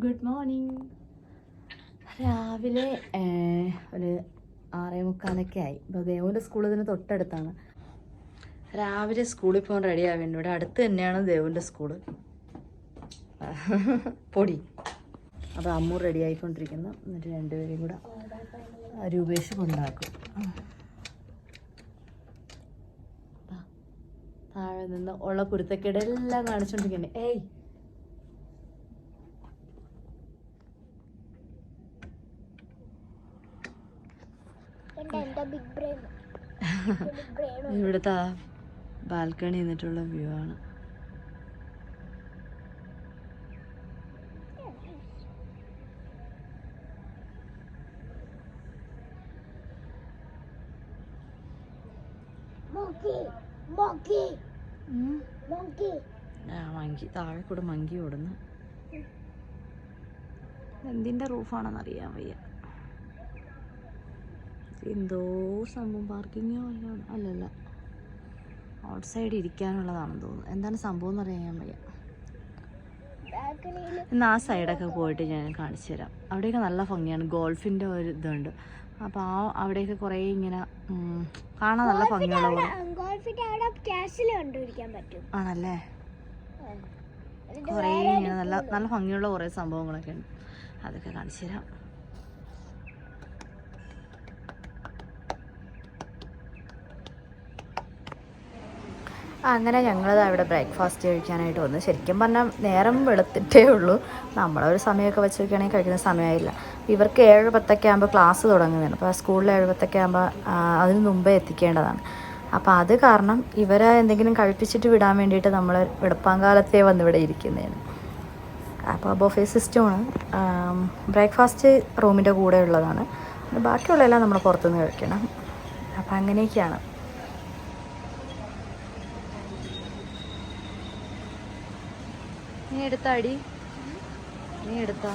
Good morning രാവിലെ ഒരു ആറേ മുക്കാലൊക്കെ ആയി. ഇപ്പോൾ ദേവുവിന്റെ സ്കൂൾ ഇതിന് തൊട്ടടുത്താണ്. രാവിലെ സ്കൂളിൽ പോകാൻ റെഡി ആവേണ്ടി. ഇവിടെ അടുത്ത് തന്നെയാണ് ദേവുവിന്റെ സ്കൂൾ. പൊടി. അപ്പോൾ അമ്മു റെഡി ആയിക്കൊണ്ടിരിക്കുന്നു. എന്നിട്ട് രണ്ടുപേരും കൂടെ രൂപേഷ് കൊണ്ടാക്കും. താഴെ നിന്ന് ഉള്ള കുരുത്തക്കേടെല്ലാം കാണിച്ചോണ്ടിരിക്കണേ ഏയ് എന്റെ ബിഗ് ബ്രെയിൻ ബിഗ് ബ്രെയിൻ ഇവിടുത്തെ ബാൽക്കണി നിന്നിട്ടുള്ള വ്യൂ ആണ്. മങ്കി താഴെ കൂടെ മങ്കി ഓടുന്നു. എന്തിന്റെ റൂഫാണെന്ന് അറിയാൻ വയ്യ. എന്തോ സംഭവം. പാർക്കിങ്ങോ അല്ല അല്ലല്ല. ഔട്ട് സൈഡ് ഇരിക്കാനുള്ളതാണെന്ന് തോന്നുന്നു. എന്താണ് സംഭവം എന്ന് അറിയാൻ വയ്യ. എന്നാൽ ആ സൈഡൊക്കെ പോയിട്ട് ഞാൻ കാണിച്ചു തരാം. അവിടെയൊക്കെ നല്ല ഭംഗിയാണ്. ഗോൾഫിന്റെ ഒരു ഇതുണ്ട്. അപ്പോൾ ആ അവിടെയൊക്കെ കുറേ ഇങ്ങനെ കാണാൻ നല്ല ഭംഗിയുള്ള ആണല്ലേ? കുറേ ഇങ്ങനെ നല്ല നല്ല ഭംഗിയുള്ള കുറേ സംഭവങ്ങളൊക്കെ ഉണ്ട്. അതൊക്കെ കാണിച്ചു തരാം. അങ്ങനെ ഞങ്ങളത് അവിടെ ബ്രേക്ക്ഫാസ്റ്റ് കഴിക്കാനായിട്ട് വന്നു. ശരിക്കും പറഞ്ഞാൽ നേരം വെളുത്തിട്ടേ ഉള്ളൂ. നമ്മളൊരു സമയമൊക്കെ വെച്ച് നോക്കുകയാണെങ്കിൽ കഴിക്കുന്ന സമയമായില്ല ഇവർക്ക് ഏഴ് പത്തൊക്കെ ആകുമ്പോൾ ക്ലാസ് തുടങ്ങുന്നതാണ് അപ്പോൾ സ്കൂളിൽ ഏഴ് പത്തൊക്കെ ആകുമ്പോൾ അതിന് മുമ്പേ എത്തിക്കേണ്ടതാണ്. അപ്പോൾ അത് കാരണം ഇവരെ എന്തെങ്കിലും കഴിപ്പിച്ചിട്ട് വിടാൻ വേണ്ടിയിട്ട് നമ്മൾ വെളുപ്പാങ്കാലത്തെ വന്ന് ഇവിടെ ഇരിക്കുന്നതാണ്. അപ്പോൾ ബൊഫേ സിസ്റ്റമാണ് ബ്രേക്ക്ഫാസ്റ്റ് റൂമിന്റെ കൂടെ ഉള്ളതാണ്. ബാക്കിയുള്ള ബാക്കിയുള്ളതെല്ലാം നമ്മൾ പുറത്തുനിന്ന് കഴിക്കണം. അപ്പോൾ അങ്ങനെയൊക്കെയാണ്. നീ എടുത്താടി നീ എടുത്താ.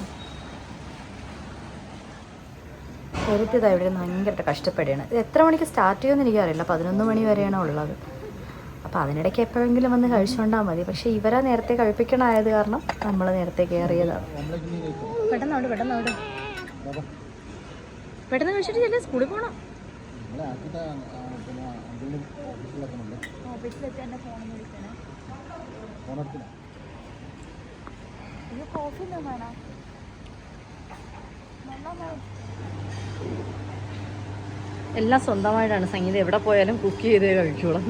ഒരുത്തിതാ ഇവിടെ ഭയങ്കര ഭയങ്കരമായിട്ട് കഷ്ടപ്പെടുകയാണ്. ഇത് എത്ര മണിക്ക് സ്റ്റാർട്ട് ചെയ്യുമെന്ന് എനിക്കറിയില്ല. പതിനൊന്ന് മണി വരെയാണ് ഉള്ളത്. അപ്പോൾ അതിനിടയ്ക്ക് എപ്പോഴെങ്കിലും വന്ന് കഴിച്ചുകൊണ്ടാൽ മതി. പക്ഷേ ഇവരെ നേരത്തെ കഴിപ്പിക്കണമായത് കാരണം നമ്മൾ നേരത്തെ കയറിയതാണ് പെട്ടെന്ന് അവിടെ പെട്ടെന്ന് അവിടെ പെട്ടെന്ന് കഴിച്ചിട്ട് ചെല്ലേ സ്കൂളിൽ പോകണം ഓഫീസിലെത്തി എന്റെ ഫോണിൽ വിളിക്കണേ. കോഫി ഒന്നും വേണം എല്ലാം സ്വന്തമായിട്ടാണ്. സംഗീത എവിടെ പോയാലും കുക്ക് ചെയ്തേ കഴിച്ചോളാം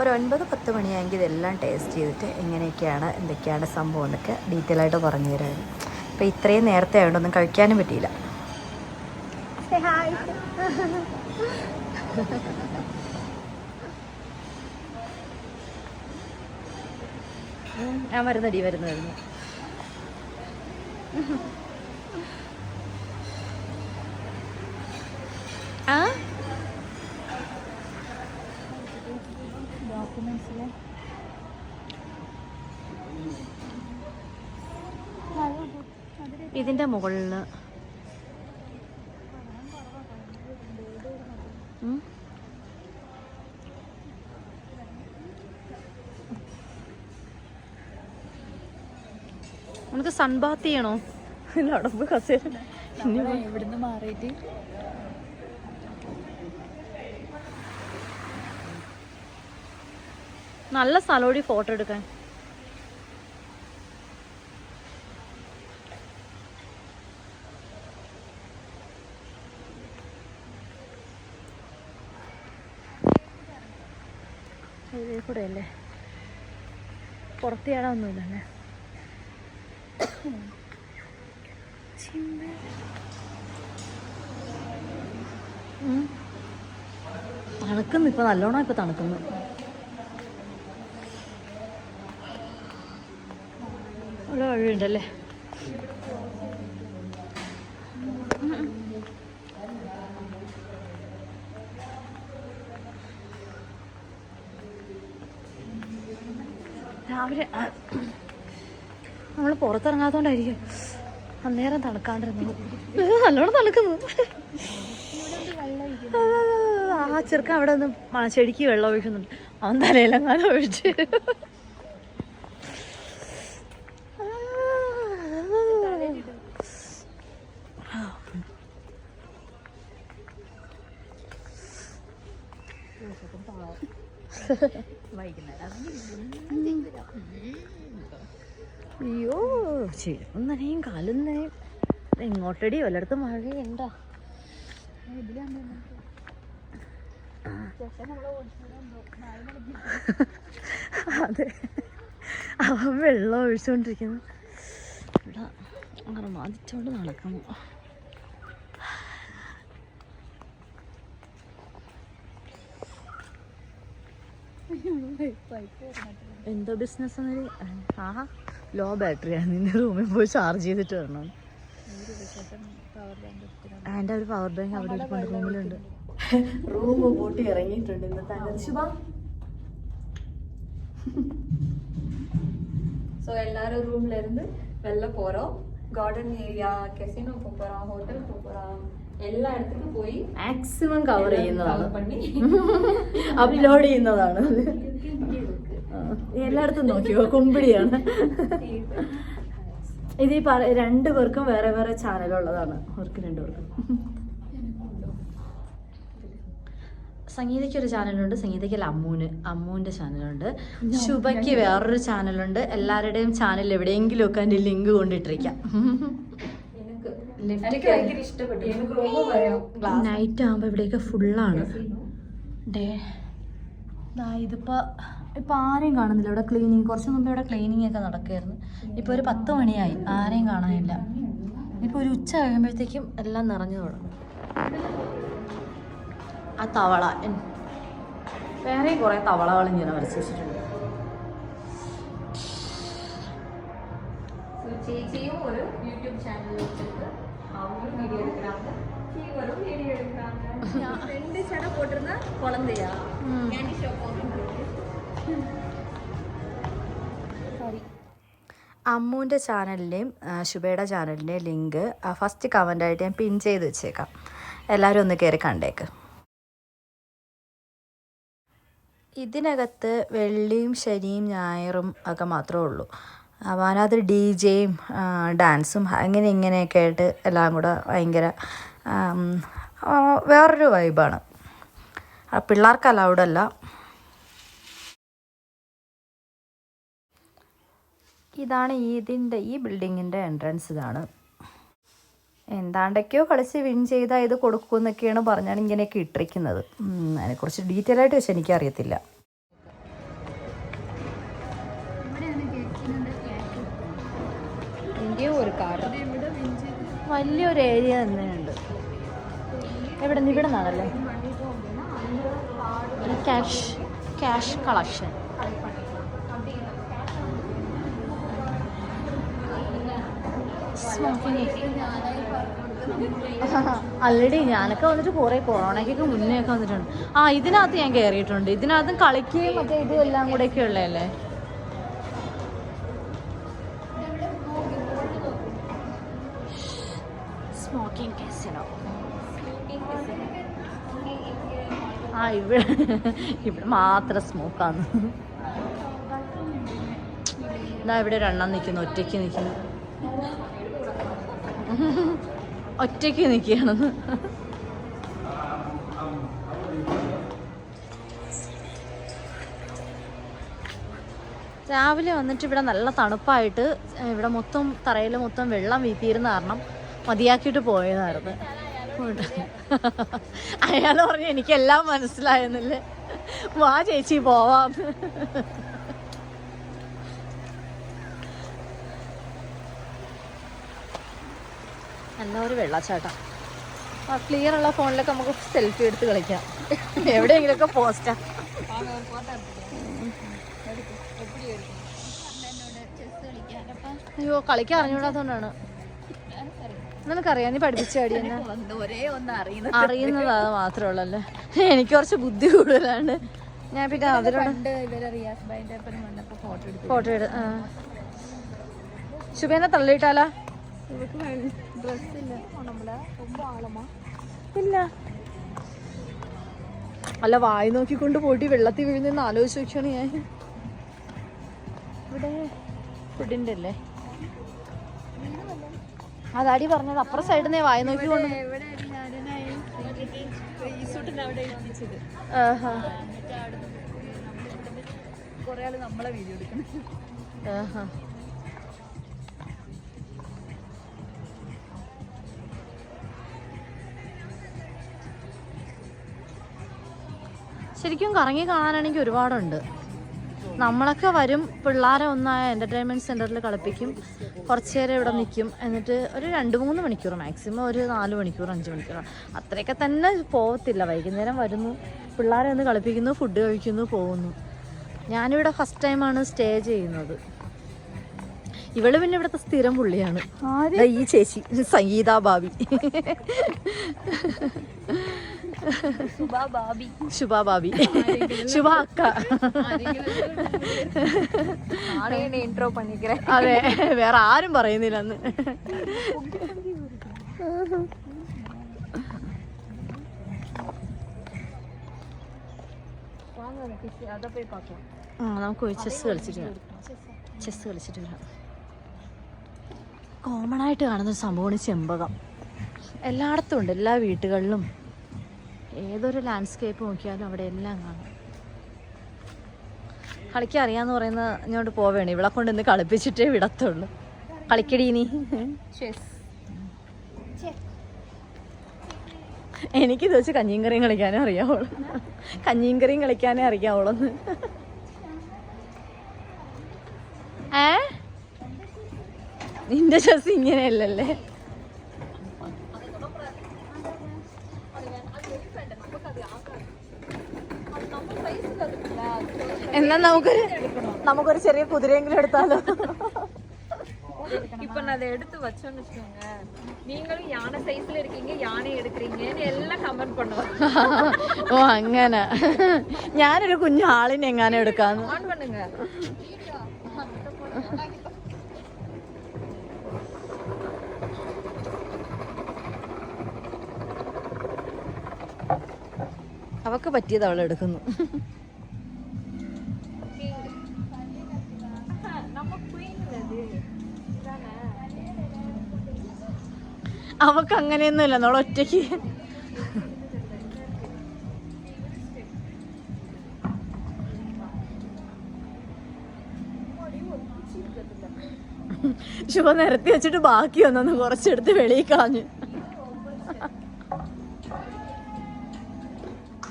ഒരു ഒൻപത് പത്ത് മണിയായെങ്കിൽ ഇതെല്ലാം ടേസ്റ്റ് ചെയ്തിട്ട് എങ്ങനെയൊക്കെയാണ് എന്തൊക്കെയാണ് സംഭവം എന്നൊക്കെ ഡീറ്റെയിൽ ആയിട്ട് പറഞ്ഞു തരാമായിരുന്നു അപ്പോൾ ഇത്രയും നേരത്തെ ആയതുകൊണ്ടൊന്നും കഴിക്കാനും പറ്റിയില്ല. ഞാൻ വരുന്നടി വരുന്നു വരുന്നു ആ ഡോക്യുമെന്റ്സിലെ ഇതിന്റെ മുകളിൽ നമുക്ക് സൺബാത്ത് ചെയ്യണോ? ഇല്ല അവിടെ പോയി കസേര ഇവിടുന്ന് മാറിയിട്ട് നല്ല സ്ഥലോടി ഫോട്ടോ എടുക്കാൻ. കൂടെ അല്ലേ. തണുക്കുന്നു ഇപ്പൊ നല്ലോണം ഇപ്പൊ തണുക്കുന്നു. അവിടെ വഴിയുണ്ടല്ലേ? രാവിലെ നമ്മൾ പുറത്തിറങ്ങാത്തോണ്ടായിരിക്കും അന്നേരം തണുക്കാണ്ടിരുന്നു നല്ലോണം തണുക്കുന്നു. ആ ചെറുക്കൻ അവിടെ നിന്ന് മ- ചെടിക്ക് വെള്ളം ഒഴിക്കുന്നുണ്ട്. അവൻ തലയിലെങ്ങാനും ഒഴിച്ച്. അയ്യോ ചെരുപ്പും നനയും കാലും നനയും എങ്ങോട്ടടി വല്ലയിടത്തും മഴയുണ്ടോ? അതെ. അവൻ വെള്ളം ഒഴിച്ചുകൊണ്ടിരിക്കുന്നു ഇവിടെ അങ്ങനെ മാതിച്ചോണ്ട് നടക്കുന്നു എന്തോ ബിസിനസ് ആ ലോ ബാറ്ററിയാണ് നിന്റെ റൂമിൽ പോയി ചാർജ് ചെയ്തിട്ട് വരണം എൻ്റെ ഒരു പവർ ബാങ്ക് അവിടെ ഇരിപ്പുണ്ട് റൂമിലുണ്ട് റൂം പൂട്ടി ഇറങ്ങിയിട്ടുണ്ട് ഇന്നത്തെ ശുഭ ஸோ எல்லாரும் ரூம்ல இருந்து வெளில போறோம் கார்டன் ஏரியா கெசினோ போக போறோம் ஹோட்டல் എല്ലായിടത്തും പോയി മാക്സിമം കവർ ചെയ്യുന്നതാണ്. അപ്ലോഡ് ചെയ്യുന്നതാണ്. എല്ലായിടത്തും നോക്കിയോ കുമ്പിടിയാണ്. ഇത് ഈ രണ്ടു പേർക്കും വേറെ വേറെ ചാനലുള്ളതാണ് അവർക്ക് രണ്ടുപേർക്കും സംഗീതയ്ക്ക് ഒരു ചാനലുണ്ട് അല്ല അമ്മൂന്. അമ്മൂന്റെ ചാനലുണ്ട് ശുഭയ്ക്ക് വേറൊരു ചാനലുണ്ട് എല്ലാവരുടെയും ചാനൽ എവിടെയെങ്കിലും ഒക്കെ അതിന്റെ ലിങ്ക് കൊണ്ടിട്ടിരിക്കാം. നൈറ്റ് ആകുമ്പോൾ ഇവിടെയൊക്കെ ഫുള്ളാണ് ഇതിപ്പോ ഇപ്പൊ ആരെയും കാണുന്നില്ല. ഇവിടെ ക്ലീനിങ് കുറച്ച് മുമ്പ് ഇവിടെ ക്ലീനിങ് ഒക്കെ നടക്കുകയായിരുന്നു. ഇപ്പൊ ഒരു പത്ത് മണിയായി. ആരെയും കാണാനില്ല. ഇപ്പൊ ഒരു ഉച്ച കഴിയുമ്പോഴത്തേക്കും എല്ലാം നിറഞ്ഞു തുടങ്ങും. ആ തവള വേറെയും കുറേ തവളകൾ ഇങ്ങനെ വരച്ച് വെച്ചിട്ടുണ്ട് ചേച്ചിയും ഒരു യൂട്യൂബ് ചാനൽ வீடியோ எடுக்கிறாங்க இவரும் வீடியோ எடுக்கிறாங்க ரெண்டு சேனல் போட்டிருந்தா குழந்தையா கேண்டி ஷோ சாரி അമ്മൂൻ്റെ ചാനലിൻ്റെയും ശുഭയുടെ ചാനലിൻ്റെയും ലിങ്ക് ഫസ്റ്റ് കമൻ്റായിട്ട് ഞാൻ പിൻ ചെയ്ത് വെച്ചേക്കാം എല്ലാവരും ഒന്ന് കയറി കണ്ടേക്ക് ഇതിനകത്ത് വെള്ളിയും ശനിയും ഞായറും ഒക്കെ മാത്രമേ ഉള്ളൂ അപ്പോൾ അതിനകത്ത് ഡി ജെയും ഡാൻസും അങ്ങനെ ഇങ്ങനെയൊക്കെ ആയിട്ട് എല്ലാം കൂടെ ഭയങ്കര വേറൊരു വൈബാണ്. പിള്ളേർക്ക് അലൗഡ് അല്ല. ഇതാണ് ഇതിന്റെ ഈ ബിൽഡിങ്ങിന്റെ എൻട്രൻസ് ഇതാണ്. എന്താണ്ടൊക്കെയോ കളിച്ച് വിൻ ചെയ്താൽ ഇത് കൊടുക്കുമെന്നൊക്കെയാണ് പറഞ്ഞാണ് ഇങ്ങനെയൊക്കെ ഇട്ടിരിക്കുന്നത്. അതിനെക്കുറിച്ച് ഡീറ്റെയിൽ ആയിട്ട് പക്ഷെ എനിക്കറിയത്തില്ല. ഏരിയ ഒരു കാട്. വലിയൊരു ഏരിയ തന്നെയുണ്ട്. എവിടെ നിന്ന് ഇവിടെ നിന്നാണല്ലേ ക്യാഷ് ക്യാഷ് കളക്ഷൻ. അല്ലടി ഞാനൊക്കെ വന്നിട്ട് കുറെ കൊറോണയ്ക്കൊക്കെ മുന്നേ ഒക്കെ വന്നിട്ടുണ്ട്. ആ ഇതിനകത്ത് ഞാൻ കയറിയിട്ടുണ്ട് ഇതിനകത്തും കളിക്കുകയും മറ്റേ ഇതും എല്ലാം കൂടെയൊക്കെ ഉള്ളതല്ലേ? ഇവിടെ ഇവിടെ മാത്രം സ്മോക്കാന്ന് ഇതാ ഇവിടെ ഒരെണ്ണം നിൽക്കുന്നു ഒറ്റയ്ക്ക് നിൽക്കുന്നു ഒറ്റയ്ക്ക് നിൽക്കുകയാണെന്ന് രാവിലെ വന്നിട്ട് ഇവിടെ നല്ല തണുപ്പായിട്ട് ഇവിടെ മൊത്തം തറയിൽ മൊത്തം വെള്ളം വീത്തിയിരുന്ന കാരണം മതിയാക്കിയിട്ട് പോയതായിരുന്നു. അയാൾ പറഞ്ഞു എനിക്കെല്ലാം മനസ്സിലായെന്നല്ലേ? വാ ചേച്ചി പോവാം. എന്നാ ഒരു വെള്ളച്ചാട്ടം. ആ ക്ലിയർ ഉള്ള ഫോണിലൊക്കെ നമുക്ക് സെൽഫി എടുത്ത് കളിക്കാം. എവിടെയെങ്കിലുമൊക്കെ പോസ്റ്റാ അയ്യോ കളിക്കാൻ അറിഞ്ഞൂടാത്തോണ്ടാണ് നമുക്കറിയാം നീ പഠിപ്പിച്ച കഴിയുന്ന ഒരേ അറിയുന്നത്. അത് മാത്രമേ ഉള്ളല്ലേ എനിക്ക് കുറച്ച് ബുദ്ധി കൂടുതലാണ്. ഞാൻ പിന്നെ അവരോട് ഫോട്ടോ എടുത്ത് ശുഭേനെ തള്ളിയിട്ടാലാ? ഇല്ല. അല്ല വായി നോക്കിക്കൊണ്ട് പോയിട്ട് വെള്ളത്തിൽ വീഴുന്നെന്ന് ആലോചിച്ച് നോക്കിയാണ് ഞാൻ. ഇവിടെ ഫുഡിന്റെ അല്ലേ അതാടി പറഞ്ഞത് അപ്പുറം സൈഡിൽ നിന്നേ വായി നോക്കിക്കൊണ്ട് കൊണ്ട്. ശരിക്കും കറങ്ങി കാണാനാണെങ്കിൽ ഒരുപാടുണ്ട്. നമ്മളൊക്കെ വരും പിള്ളേരെ ഒന്നായ എന്റർടൈൻമെന്റ് സെന്ററിൽ കളിപ്പിക്കും. കുറച്ച് നേരം ഇവിടെ നിൽക്കും എന്നിട്ട് ഒരു രണ്ട് മൂന്ന് മണിക്കൂർ മാക്സിമം ഒരു നാല് മണിക്കൂർ അഞ്ച് മണിക്കൂർ അത്രയൊക്കെ തന്നെ പോകത്തില്ല വൈകുന്നേരം വരുന്നു. പിള്ളേരെ ഒന്ന് കളിപ്പിക്കുന്നു ഫുഡ് കഴിക്കുന്നു പോകുന്നു. ഞാനിവിടെ ഫസ്റ്റ് ടൈമാണ് സ്റ്റേ ചെയ്യുന്നത്. ഇവൾ പിന്നെ ഇവിടുത്തെ സ്ഥിരം പുള്ളിയാണ്. ഈ ചേച്ചി സംഗീത ഭാബി ശുഭ ബാബി ശുഭ അക്ക. ഇൻട്രോ അതെ വേറെ ആരും പറയുന്നില്ല അന്ന്. ആ നമുക്ക് ചെസ് കളിച്ചിട്ട് ചെസ് കളിച്ചിട്ട് വരാം. കോമൺ ആയിട്ട് കാണുന്ന ഒരു സംഭവമാണ് ചെമ്പകം. എല്ലായിടത്തും ഉണ്ട് എല്ലാ വീട്ടുകളിലും ഏതൊരു ലാൻഡ്സ്കേപ്പ് നോക്കിയാലും അവിടെ എല്ലാം കാണും. കളിക്കാൻ അറിയാന്ന് പറയുന്ന ഇങ്ങോട്ട് പോവേണേ. ഇവിടെ കൊണ്ട് ഇന്ന് കളിപ്പിച്ചിട്ടേ വിടത്തുള്ളൂ. കളിക്കടി എനിക്ക് ഇത് വെച്ച് കഞ്ഞിയും കറിയും കളിക്കാനേ അറിയാവുള്ളൂ. കഞ്ഞിയും കറിയും കളിക്കാനേ അറിയാവുള്ളൂ. ഏ? നിന്റെ ചെസ് ഇങ്ങനെയല്ലല്ലേ? എന്നാ നമുക്കൊരു നമുക്കൊരു ചെറിയ കുതിരയെങ്കിലും എടുത്താലോ இப்போ நான் அதை எடுத்து வச்சோன்னு வச்சுக்கோங்க நீங்களும் யானை சைஸ்ல இருக்கீங்க யானை எடுக்கிறீங்கன்னு எல்லாம் கமெண்ட் பண்ணுவாங்க ഓ അങ്ങനെ ഞാനൊരു കുഞ്ഞു ആളിനെ എങ്ങാനും എടുക്കാന്ന് ஆன் பண்ணுங்க അവക്ക് പറ്റിയത് അവൾ എടുക്കുന്നു അവക്ക് അങ്ങനെയൊന്നുമില്ല നമ്മൾ ഒറ്റയ്ക്ക്. ശുഭ നിരത്തി വെച്ചിട്ട് ബാക്കി വന്നൊന്ന് കുറച്ചെടുത്ത് വെളിയിൽ കളഞ്ഞു.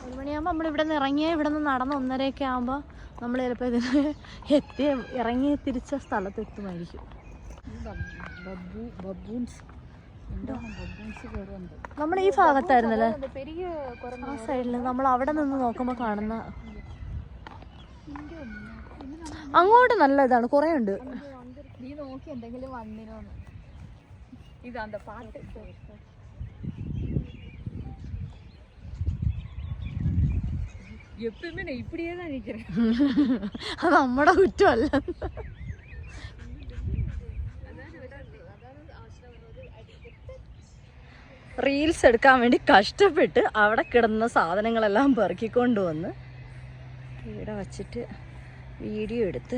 ഒരു മണിയാകുമ്പോ നമ്മൾ ഇവിടെ നിന്ന് ഇറങ്ങിയ ഇവിടെ നിന്ന് നടന്ന് ഒന്നരയൊക്കെ ആകുമ്പോ നമ്മൾ ചിലപ്പോ ഇതിന് എത്തിയ ഇറങ്ങി തിരിച്ച സ്ഥലത്തെത്തുമായിരിക്കും. ബബ്ബു ബബ്ബൂൻസ്. നമ്മൾ ഈ ഭാഗത്തായിരുന്നല്ലേ? ആ സൈഡിൽ നമ്മൾ അവിടെ നിന്ന് നോക്കുമ്പോൾ കാണുന്ന അങ്ങോട്ട് നല്ല ഇതാണ് കൊറേ ഉണ്ട്. നീ നോക്കി എന്തെങ്കിലും എപ്പോഴും ഇപ്പിടിയേതാണ് അത് നമ്മുടെ കുറ്റമല്ല. റീൽസ് എടുക്കാൻ വേണ്ടി കഷ്ടപ്പെട്ട് അവിടെ കിടന്ന സാധനങ്ങളെല്ലാം പെറുക്കിക്കൊണ്ട് വന്ന് ഇവിടെ വച്ചിട്ട് വീഡിയോ എടുത്ത്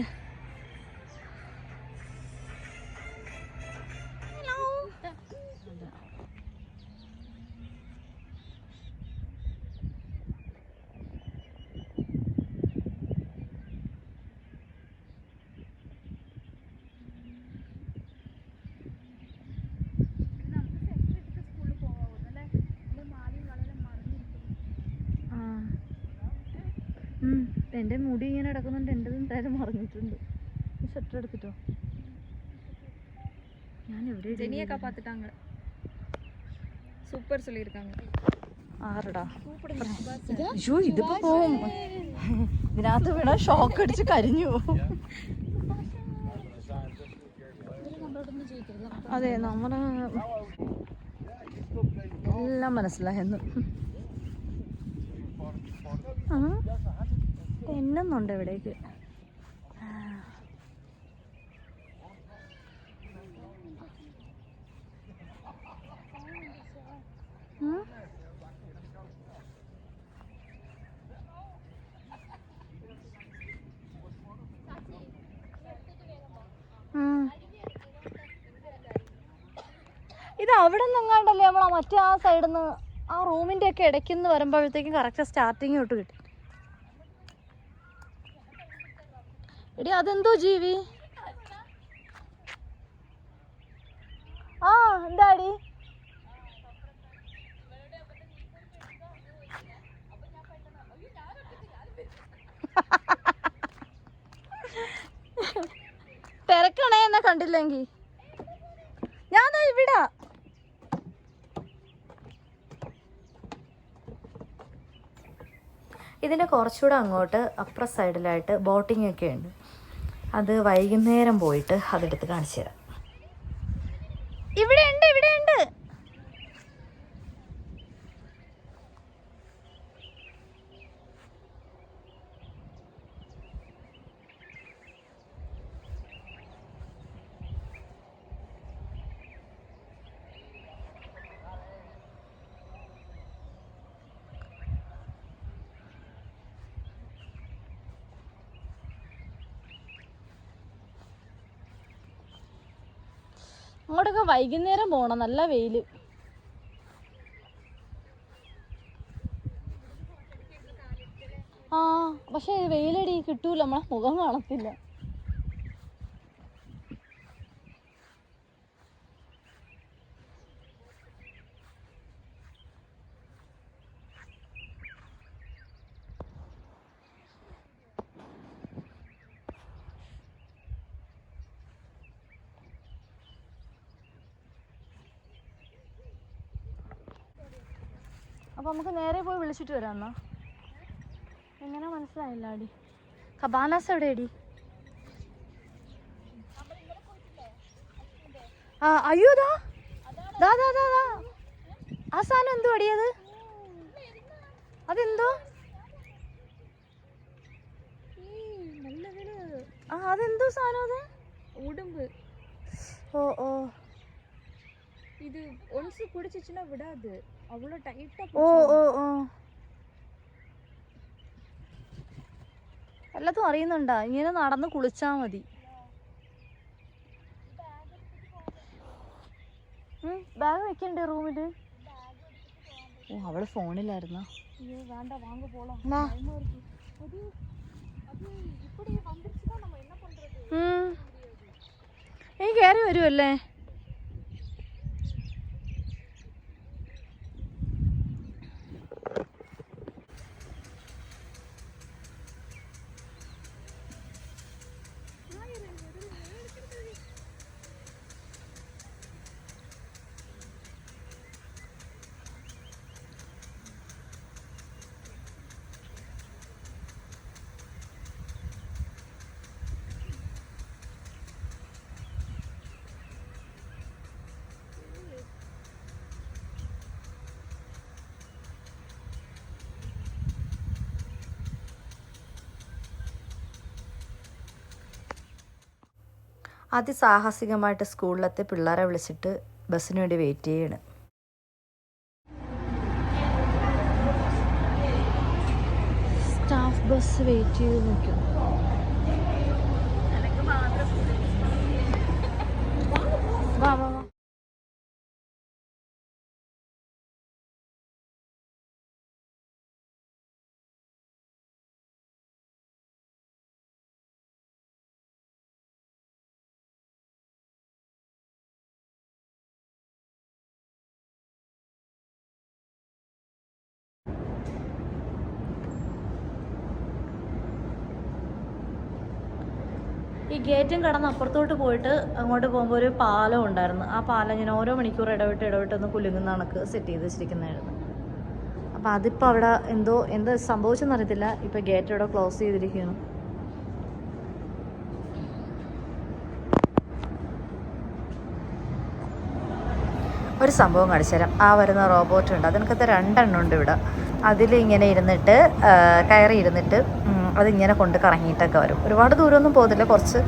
എന്റെ മുടി ഇങ്ങനെ കിടക്കുന്നുണ്ട്. എന്റെ എന്തായാലും മറിഞ്ഞിട്ടുണ്ട്. ഈ ഷട്ടർ എടുത്തിട്ടോ? ഞാൻ എവിടെ ജനിയെ കാപ്പാത്തിട്ടാങ്ക സൂപ്പർ ചൊല്ലിയിരിക്കാങ്ക ആറടാ. അയ്യോ ഇതിപ്പോ പോവും. ഇതിനകത്ത് വീണ ഷോക്ക് അടിച്ച് കരിഞ്ഞു പോകും അതെ നമ്മുടെ എല്ലാം മനസ്സിലായെന്ന്. ആ. എണ്ണുന്നുണ്ട് ഇവിടേക്ക്. ഇത് അവിടെ നിന്നങ്ങാണ്ടല്ലേ നമ്മൾ മറ്റേ ആ സൈഡിൽ നിന്ന് ആ റൂമിന്റെ ഒക്കെ ഇടയ്ക്ക് നിന്ന് വരുമ്പോഴത്തേക്കും കറക്റ്റ് സ്റ്റാർട്ടിങ് തൊട്ട് കിട്ടി. അതെന്തോ ജീവി? ആ എന്താടി? തിരക്കണേ എന്നെ കണ്ടില്ലെങ്കി. ഞാൻ ഇവിടെ. ഇതിന്റെ കുറച്ചുകൂടെ അങ്ങോട്ട് അപ്പുറ സൈഡിലായിട്ട് ബോട്ടിംഗ് ഒക്കെ ഉണ്ട്. അത് വൈകുന്നേരം പോയിട്ട് അതെടുത്ത് കാണിച്ചു തരാം. ഇവിടെ ഉണ്ട് ഇവിടെ ഉണ്ട് അങ്ങോട്ടൊക്കെ വൈകുന്നേരം പോണം നല്ല വെയിൽ. ആ പക്ഷെ വെയിലടി കിട്ടൂല നമ്മളെ മുഖം കാണത്തില്ല. അപ്പൊ നമുക്ക് നേരെ പോയി വിളിച്ചിട്ട് വരാം എന്നാ എങ്ങനെ മനസ്സിലായില്ല അടി കബാനാസ് എവിടെ അടി ആ അയ്യോ ദാ ദാ ദാ ദാ ദാ ആ സാധനം എന്തോ അടിയത് അതെന്തോ ആ അതെന്തോ സാധനം അത് உடம்பு ഓ ഓ இது ஒன்ஸ் பிடிச்சிச்சுன்னா விடாது அவ்வளோ டைட்டா ഓ ഓ ഓ എല്ലാത്തും അറിയുന്നുണ്ടാ ഇങ്ങനെ നടന്ന് കുളിച്ചാ മതി ബാഗ് വെക്കണ്ടേ റൂമില് ഓ അവള് ഫോണിലായിരുന്നോ ஐயோ வேண்டாம் வாங்க போலாம் വാ. அது അതിസാഹസികമായിട്ട് സ്കൂളിലത്തെ പിള്ളേരെ വിളിച്ചിട്ട് ബസ്സിന് വേണ്ടി വെയിറ്റ് ചെയ്യാണ്. സ്റ്റാഫ് ബസ് വെയിറ്റ് ചെയ്ത് നിൽക്കും ഈ ഗേറ്റും കടന്ന് അപ്പുറത്തോട്ട് പോയിട്ട് അങ്ങോട്ട് പോകുമ്പോൾ ഒരു പാലം ഉണ്ടായിരുന്നു. ആ പാലം ഞാൻ ഓരോ മണിക്കൂർ ഇടവിട്ട് ഇടവിട്ട് ഒന്ന് കുലുങ്ങുന്ന കണക്ക് സെറ്റ് ചെയ്ത് വെച്ചിരിക്കുന്നതായിരുന്നു. അപ്പോൾ അതിപ്പോൾ അവിടെ എന്തോ എന്താ സംഭവിച്ചെന്ന് അറിയത്തില്ല. ഇപ്പോൾ ഗേറ്റ് ഇവിടെ ക്ലോസ് ചെയ്തിരിക്കുകയാണ് ഒരു സംഭവം കാണിച്ചു തരാം. ആ വരുന്ന റോബോട്ട് ഉണ്ട് അതിനകത്ത് രണ്ടെണ്ണം ഉണ്ട് ഇവിടെ. അതിൽ ഇങ്ങനെ ഇരുന്നിട്ട് കയറി ഇരുന്നിട്ട് അതിങ്ങനെ കൊണ്ട് കറങ്ങിയിട്ടൊക്കെ വരും. ഒരുപാട് ദൂരമൊന്നും പോകത്തില്ല. കുറച്ച്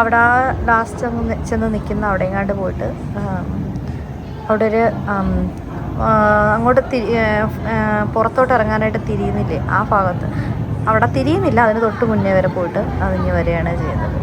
അവിടെ ആ ലാസ്റ്റ് അങ്ങ് ചെന്ന് നിൽക്കുന്ന അവിടെ എങ്ങാണ്ട് പോയിട്ട് അവിടെ ഒരു അങ്ങോട്ട് തിരി പുറത്തോട്ട് ഇറങ്ങാനായിട്ട് തിരിയുന്നില്ലേ ആ ഭാഗത്ത്. അവിടെ തിരിയുന്നില്ല. അതിന് തൊട്ട് മുന്നേ വരെ പോയിട്ട് അതിഞ്ഞ് വരെയാണ് ചെയ്യുന്നത്.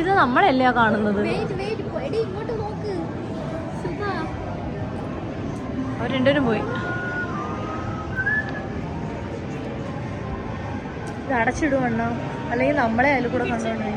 ഇത് നമ്മളല്ലേ കാണുന്നത്? അവർ രണ്ടുപേരും പോയി. ഇത് അടച്ചിടുവണ്ണോ അല്ലെങ്കിൽ നമ്മളെ അതിൽ കൂടെ കണ്ടോണ്ട്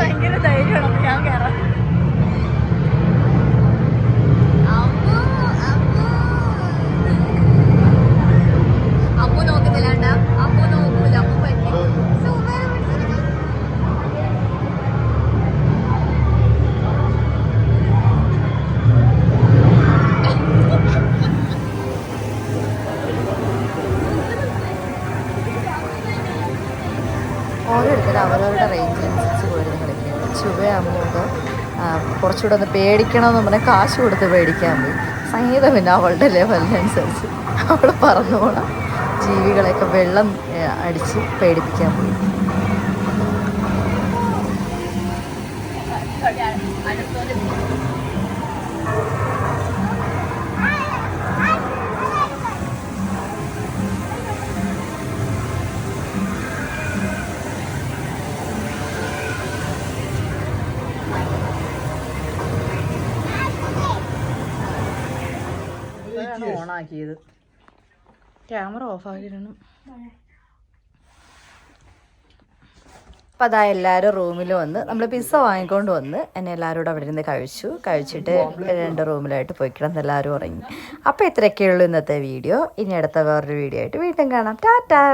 ഭയങ്കര ധൈര്യമാണ്. ഞാൻ കുറച്ചുകൂടെ ഒന്ന് പേടിക്കണമെന്ന് പറഞ്ഞാൽ കാശ് കൊടുത്ത് പേടിക്കാൻ പോയി. സംഗീതം പിന്നെ അവളുടെ ലെവലിനനുസരിച്ച് അവൾ പറഞ്ഞോളാം. ജീവികളെയൊക്കെ വെള്ളം അടിച്ച് പേടിപ്പിക്കാൻ പോയി. ഓണാക്കിയത് ക്യാമറ ഓഫാക്കിയിടണം. അപ്പം അതാ എല്ലാവരും റൂമിൽ വന്ന് നമ്മൾ പിസ്സ വാങ്ങിക്കൊണ്ട് വന്ന് എന്നെ എല്ലാവരും കൂടെ അവിടെ ഇരുന്ന് കഴിച്ചു. കഴിച്ചിട്ട് രണ്ട് റൂമിലായിട്ട് പോയി കിടന്ന് എല്ലാവരും ഉറങ്ങി. അപ്പോൾ ഇത്രയൊക്കെയുള്ളൂ ഇന്നത്തെ വീഡിയോ. ഇനി അടുത്ത വേറൊരു വീഡിയോ ആയിട്ട് വീണ്ടും കാണാം. ടാറ്റാ!